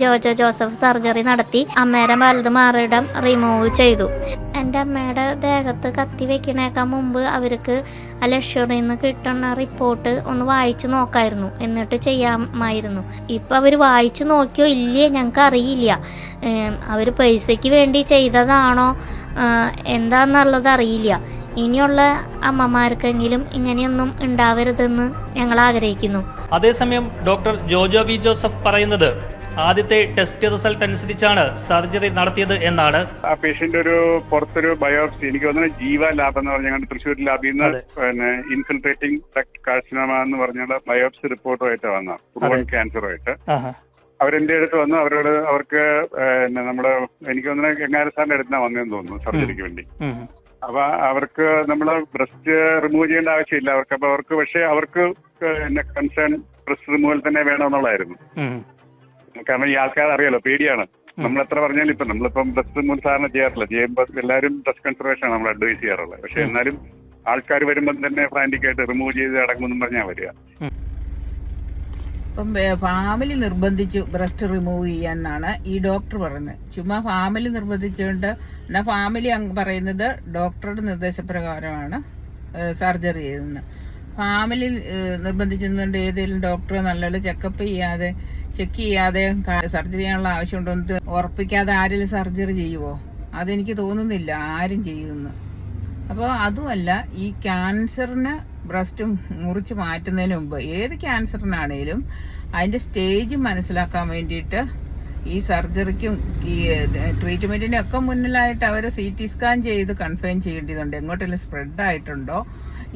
Jojo Joseph surgery നടത്തി. അമ്മയുടെ വലത് മാറിടം റിമൂവ് ചെയ്തു. എന്റെ അമ്മയുടെ ദേഹത്ത് കത്തി വെക്കണേക്കാൾ മുമ്പ് അവർക്ക് ആ ലക്ഷറിൽ നിന്ന് കിട്ടുന്ന റിപ്പോർട്ട് ഒന്ന് വായിച്ചു നോക്കായിരുന്നു. എന്നിട്ട് ചെയ്യാമായിരുന്നു. ഇപ്പം അവർ വായിച്ചു നോക്കിയോ ഇല്ലേ ഞങ്ങൾക്ക് അറിയില്ല. അവർ പൈസയ്ക്ക് വേണ്ടി ചെയ്തതാണോ എന്താന്നുള്ളത് അറിയില്ല. ഇനിയുള്ള അമ്മമാർക്കെങ്കിലും ഇങ്ങനെയൊന്നും ഉണ്ടാവരുതെന്ന് ഞങ്ങൾ ആഗ്രഹിക്കുന്നു. അതേസമയം ഡോക്ടർ ജോജോ വി ജോസഫ് പറയുന്നത് ആദ്യത്തെ ടെസ്റ്റ് റിസൾട്ട് അനുസരിച്ചാണ് സർജറി നടത്തിയത് എന്നാണ് ആ പേഷ്യന്റ് ഒരു പുറത്തൊരു ബയോപ്സി എനിക്ക് തോന്നുന്നു ജീവ ലാബ് എന്ന് പറഞ്ഞ തൃശ്ശൂർ ലാബിൽ നിന്ന് പിന്നെ ഇൻഫിൽട്രേറ്റിംഗ് ഡക്ട് കാർസിനോമ എന്ന് പറഞ്ഞുള്ള ബയോപ്സി റിപ്പോർട്ടുമായിട്ട് വന്ന ഫുട്ബോൾ. ക്യാൻസറുമായിട്ട് അവരെന്റെ അടുത്ത് വന്നു അവരോട് അവർക്ക് നമ്മുടെ എനിക്ക് തോന്നുന്നു എങ്ങാര സാറിന്റെ അടുത്ത് വന്നതെന്ന് തോന്നുന്നു സർജറിക്ക് വേണ്ടി. അപ്പൊ അവർക്ക് നമ്മൾ ബ്രസ്റ്റ് റിമൂവ് ചെയ്യേണ്ട ആവശ്യമില്ല. അവർക്ക് അപ്പൊ അവർക്ക് പക്ഷെ അവർക്ക് കൺസേൺ ബ്രസ്റ്റ് റിമൂവൽ തന്നെ വേണമെന്നുള്ളതായിരുന്നു. കാരണം ഈ ആൾക്കാർ അറിയാലോ പേടിയാണ്. നമ്മൾ എത്ര പറഞ്ഞാലും ഇപ്പൊ നമ്മളിപ്പം ബ്രസ്റ്റ് മുൻ സാധാരണ ചെയ്യാറില്ല. ചെയ്യുമ്പോൾ എല്ലാവരും ബ്രസ്റ്റ് കൺസർവേഷൻ ആണ് നമ്മൾ അഡ്വൈസ് ചെയ്യാറുള്ളത്. പക്ഷെ എന്നാലും ആൾക്കാർ വരുമ്പോൾ തന്നെ ഫ്രാന്റിക് ആയിട്ട് റിമൂവ് ചെയ്ത് അടങ്ങുമെന്നും പറഞ്ഞാൽ വരിക. ഇപ്പം ഫാമിലി നിർബന്ധിച്ചു ബ്രസ്റ്റ് റിമൂവ് ചെയ്യാന്നാണ് ഈ ഡോക്ടർ പറയുന്നത്. ചുമ്മാ ഫാമിലി നിർബന്ധിച്ചുകൊണ്ട് എന്നാ ഫാമിലി അങ്ങ് പറയുന്നത് ഡോക്ടറുടെ നിർദ്ദേശപ്രകാരമാണ് സർജറി ചെയ്തതെന്ന്. ഫാമിലി നിർബന്ധിച്ചതുകൊണ്ട് ഏതെങ്കിലും ഡോക്ടറെ നല്ലപോലെ ചെക്കപ്പ് ചെയ്യാതെ ചെക്ക് ചെയ്യാതെ സർജറി ചെയ്യാനുള്ള ആവശ്യമുണ്ടോ എന്ന് ഉറപ്പിക്കാതെ ആരെങ്കിലും സർജറി ചെയ്യുമോ അതെനിക്ക് തോന്നുന്നില്ല. ആരും ചെയ്യുമെന്ന്. അപ്പോൾ അതുമല്ല ഈ ക്യാൻസറിന് ബ്രസ്റ്റ് മുറിച്ച് മാറ്റുന്നതിന് മുമ്പ് ഏത് ക്യാൻസറിനാണേലും അതിന്റെ സ്റ്റേജ് മനസ്സിലാക്കാൻ വേണ്ടിയിട്ട് ഈ സർജറിക്കും ഈ ട്രീറ്റ്മെന്റിനും ഒക്കെ മുന്നിലായിട്ട് അവർ സി ടി സ്കാൻ ചെയ്ത് കൺഫേം ചെയ്യേണ്ടതുണ്ട്. എങ്ങോട്ടെങ്കിലും സ്പ്രെഡ് ആയിട്ടുണ്ടോ?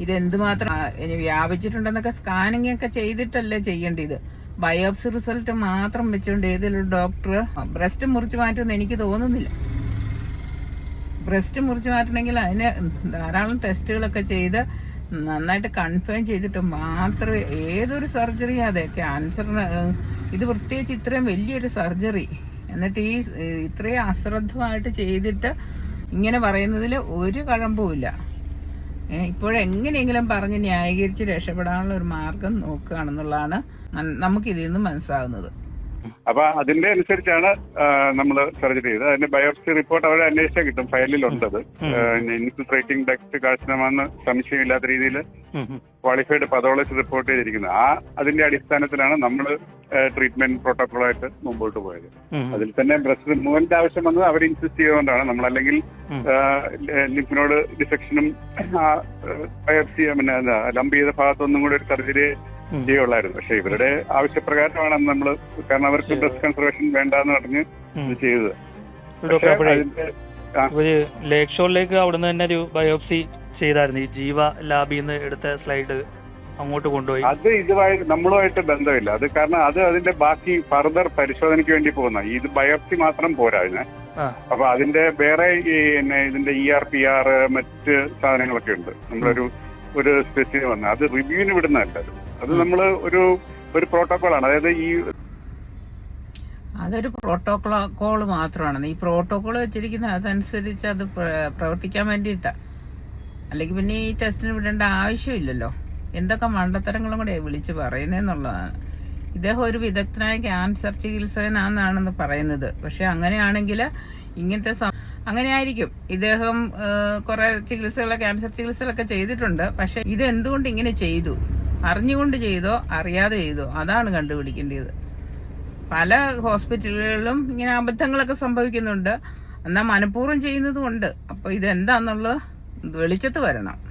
ഇത് എന്തുമാത്രം വ്യാപിച്ചിട്ടുണ്ടെന്നൊക്കെ സ്കാനിങ് ഒക്കെ ചെയ്തിട്ടല്ലേ ചെയ്യേണ്ടത്. ബയോപ്സി റിസൾട്ട് മാത്രം വെച്ചുകൊണ്ട് ഏതെങ്കിലും ഡോക്ടർ ബ്രസ്റ്റ് മുറിച്ച് മാറ്റുമെന്ന് എനിക്ക് തോന്നുന്നില്ല. ബ്രസ്റ്റ് മുറിച്ച് മാറ്റണമെങ്കിൽ അതിന് ധാരാളം ടെസ്റ്റുകളൊക്കെ ചെയ്ത് നന്നായിട്ട് കൺഫേം ചെയ്തിട്ട് മാത്രമേ ഏതൊരു സർജറി അതെ ക്യാൻസറിന് ഇത് പ്രത്യേകിച്ച് ഇത്രയും വലിയൊരു സർജറി. എന്നിട്ട് ഈ ഇത്രയും അശ്രദ്ധമായിട്ട് ചെയ്തിട്ട് ഇങ്ങനെ പറയുന്നതിൽ ഒരു കഴമ്പുമില്ല ഇപ്പോഴെങ്ങനെയെങ്കിലും പറഞ്ഞ് ന്യായീകരിച്ച് രക്ഷപ്പെടാനുള്ള ഒരു മാർഗം നോക്കുകയാണെന്നുള്ളതാണ് നമുക്കിതിൽ നിന്ന് മനസ്സിലാകുന്നത്. അപ്പൊ അതിന്റെ അനുസരിച്ചാണ് നമ്മൾ സർജറി ചെയ്തത്. അതിന്റെ ബയോപ്സി റിപ്പോർട്ട് അവരെ അന്വേഷിച്ചാൽ കിട്ടും ഫയലിലുണ്ടത് ഇൻഫിൽട്രേറ്റിംഗ് ഡക്ട് കാഴ്ചണമെന്ന് സംശയമില്ലാത്ത രീതിയിൽ ക്വാളിഫൈഡ് പതോളജി റിപ്പോർട്ട് ചെയ്തിരിക്കുന്നത്. ആ അതിന്റെ അടിസ്ഥാനത്തിലാണ് നമ്മൾ ട്രീറ്റ്മെന്റ് പ്രോട്ടോകോളായിട്ട് മുമ്പോട്ട് പോയത്. അതിൽ തന്നെ ബ്രസ്റ്റ് റിമൂവലിന്റെ ആവശ്യം വന്നത് അവർ ഇൻസിസ്റ്റ് ചെയ്തുകൊണ്ടാണ്. നമ്മൾ അല്ലെങ്കിൽ ലിംഫിനോട് ഡിസെക്ഷനും ബയോപ്സി പിന്നെ ലംബ് ചെയ്ത ഭാഗത്തൊന്നും കൂടി ഒരു സർജറി ചെയ്യുള്ളായിരുന്നു പക്ഷെ ഇവരുടെ ആവശ്യപ്രകാരമാണ് നമ്മൾ കാരണം അവർക്ക് ബ്രസ്റ്റ് കൺസർവേഷൻ വേണ്ടാന്ന് പറഞ്ഞ് ചെയ്തത്. ഒരു ലേക്ക് ഷോറിലേക്ക് അവിടുന്ന് തന്നെ ഒരു ബയോപ്സി ചെയ്തായിരുന്നു. ഈ ജീവ ലാബിൽ നിന്ന് എടുത്ത സ്ലൈഡ് അങ്ങോട്ട് കൊണ്ടുപോയി. അത് ഇതുമായി നമ്മളുമായിട്ട് ബന്ധമില്ല. അത് കാരണം അത് അതിന്റെ ബാക്കി ഫർദർ പരിശോധനയ്ക്ക് വേണ്ടി പോകുന്ന. ഇത് ബയോപ്സി മാത്രം പോരാ അതിന്. അപ്പൊ അതിന്റെ വേറെ ഈ ഇതിന്റെ ഇ ആർ പി ആർ മറ്റ് സാധനങ്ങളൊക്കെ ഉണ്ട്. നമ്മളൊരു ഒരു സ്പെസിഫിക് വന്ന. അത് റിവ്യൂവിന് വിടുന്നതല്ല അത് നമ്മൾ ഒരു ഒരു പ്രോട്ടോകോളാണ് അതായത് ഈ അതൊരു പ്രോട്ടോകോൾ മാത്രമാണ്. ഈ പ്രോട്ടോകോൾ വെച്ചിരിക്കുന്നത് അതനുസരിച്ച് അത് പ്രവർത്തിക്കാൻ വേണ്ടിയിട്ടാണ് അല്ലെങ്കിൽ പിന്നെ ഈ ടെസ്റ്റിന് വിടേണ്ട ആവശ്യമില്ലല്ലോ. എന്തൊക്കെ മണ്ടത്തരങ്ങളും കൂടെ വിളിച്ച് പറയുന്നതെന്നുള്ളതാണ് ഇദ്ദേഹം ഒരു വിദഗ്ധനായ ക്യാൻസർ ചികിത്സകനാണെന്നാണെന്ന് പറയുന്നത്. പക്ഷെ അങ്ങനെയാണെങ്കിൽ ഇങ്ങനത്തെ അങ്ങനെ ആയിരിക്കും ഇദ്ദേഹം കുറെ ചികിത്സകളെ ക്യാൻസർ ചികിത്സകളൊക്കെ ചെയ്തിട്ടുണ്ട്. പക്ഷെ ഇത് എന്തുകൊണ്ട് ഇങ്ങനെ ചെയ്തു? അറിഞ്ഞുകൊണ്ട് ചെയ്തോ അറിയാതെ ചെയ്തോ? അതാണ് കണ്ടുപിടിക്കേണ്ടത്. പല ഹോസ്പിറ്റലുകളിലും ഇങ്ങനെ അബദ്ധങ്ങളൊക്കെ സംഭവിക്കുന്നുണ്ട്. എന്നാൽ മനഃപൂർവം ചെയ്യുന്നതും ഉണ്ട്. അപ്പോൾ ഇതെന്താന്നുള്ളത് വെളിച്ചത്ത് വരണം.